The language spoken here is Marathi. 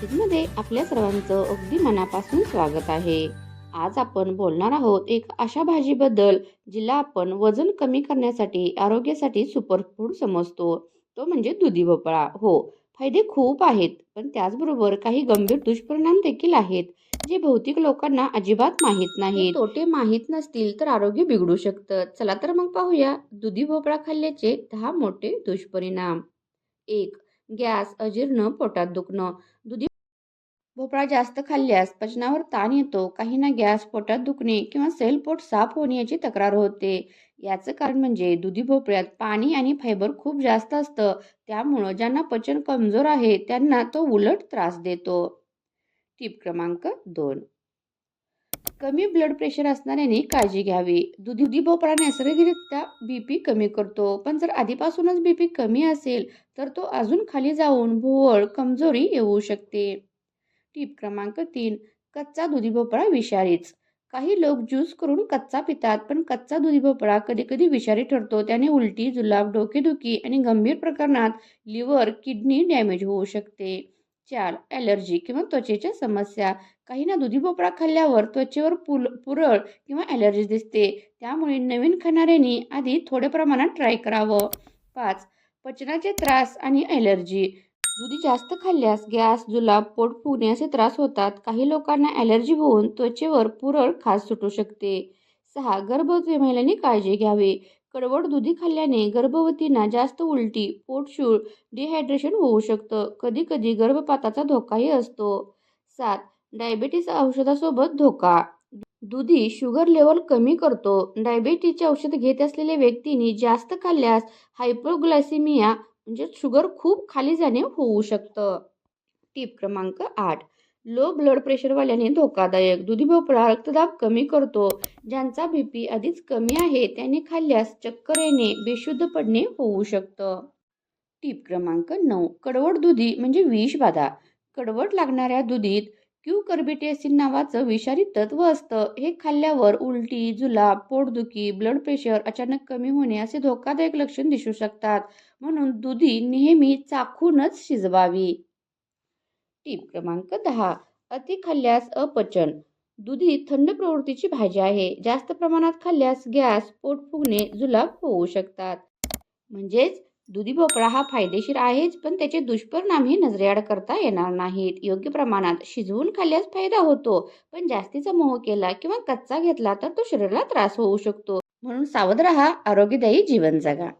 सर्वांचं अगदी मनापासून स्वागत आहे. आज आपण बोलणार आहोत एक अशा भाजीबद्दल जिला आपण वजन कमी करण्यासाठी आरोग्यासाठी सुपरफूड समजतो. तो म्हणजे दुधी भोपळा. हो फायदे खूप आहेत पण त्याचबरोबर काही गंभीर दुष्परिणाम देखील आहेत जे भौतिक लोकांना अजिबात माहीत नाहीत. तोटे माहीत नसतील तर आरोग्य बिघडू शकतं. चला तर मग पाहूया दुधी भोपळा खाल्ल्याचे दहा मोठे दुष्परिणाम. एक गॅस अजीर्ण पोटात दुखणं. दुधी भोपळा जास्त खाल्ल्यास पचनावर ताण येतो काहींना गॅस पोटात दुखणे किंवा सेल पोट साफ होणे याची तक्रार होते. याचं कारण म्हणजे दुधी भोपळ्यात पाणी आणि फायबर खूप जास्त असतं त्यामुळं ज्यांना पचन कमजोर आहे त्यांना तो उलट त्रास देतो. टीप क्रमांक दोन. कमी ब्लड प्रेशर असणाऱ्यांनी काळजी घ्यावी. दुधी दुधी भोपळा नैसर्गिकरित्या बी पी कमी करतो पण जर आधीपासूनच बी पी कमी असेल तर तो अजून खाली जाऊन भोवळ कमजोरी येऊ शकते. टीप क्रमांक तीन कच्चा दुधी भोपळा विषारीच. काही लोक ज्यूस करून कच्चा पितात पण कच्चा दुधी भोपळा कधी कधी विषारी ठरतो. त्याने उलटी जुलाब डोकेदुखी आणि गंभीर प्रकरणात लिव्हर किडनी डॅमेज होऊ शकते. चार ॲलर्जी किंवा त्वचेच्या समस्या. काहींना दुधी भोपळा खाल्ल्यावर त्वचेवर पुल पुरळ किंवा ॲलर्जी दिसते. त्यामुळे नवीन खाणाऱ्यांनी आधी थोड्या प्रमाणात ट्राय करावं. पाच पचनाचे त्रास आणि ॲलर्जी. दुधी जास्त खाल्ल्यास गॅस जुलाब पोट फुगणे असे त्रास होतात. काही लोकांना ॲलर्जी होऊन त्वचेवर पुरळ खास सुटू शकते. सहा गर्भवती महिलांनी काळजी घ्यावी. कडवट दुधी खाल्ल्याने गर्भवतींना जास्त उलटी पोटशूळ डिहायड्रेशन होऊ शकतं. कधी कधी गर्भपाताचा धोकाही असतो. सात डायबेटीस औषधासोबत धोका. दुधी शुगर लेवल कमी करतो. डायबेटीसचे औषध घेत असलेल्या व्यक्तींनी जास्त खाल्ल्यास हायपोग्लायसिमिया म्हणजे शुगर खूप खाली जाणे होऊ शकतं. टीप क्रमांक आठ. लो ब्लड प्रेशरवाल्याने धोकादायक. दुधी भोपळा रक्तदाब कमी करतो. ज्यांचा बी पी आधीच कमी आहे त्याने खाल्ल्यास चक्कर येणे बेशुद्ध पडणे होऊ शकतं. टीप क्रमांक नऊ. कडवट दुधी म्हणजे विषबाधा कडवट लागणाऱ्या दुधीत क्यूकर्बिटेसिन नावाचं विषारी तत्व असतं. हे खाल्ल्यावर उलटी जुलाब पोटदुखी ब्लड प्रेशर अचानक कमी होणे असे धोकादायक लक्षण दिसू शकतात. म्हणून दुधी नेहमी चाखूनच शिजवावी. टीप क्रमांक दहा. अति खाल्ल्यास अपचन. दुधी थंड प्रवृत्तीची भाजी आहे. जास्त प्रमाणात खाल्ल्यास गॅस पोट फुगणे जुलाब होऊ शकतात. म्हणजेच दुधी भोपळा हा फायदेशीर आहेच पण त्याचे दुष्परिणामही नजरेआड करता येणार नाहीत. योग्य प्रमाणात शिजवून खाल्ल्यास फायदा होतो पण जास्तीचा मोह केला किंवा कच्चा घेतला तर तो शरीराला त्रास होऊ शकतो. म्हणून सावध राहा आरोग्यदायी जीवन जगा.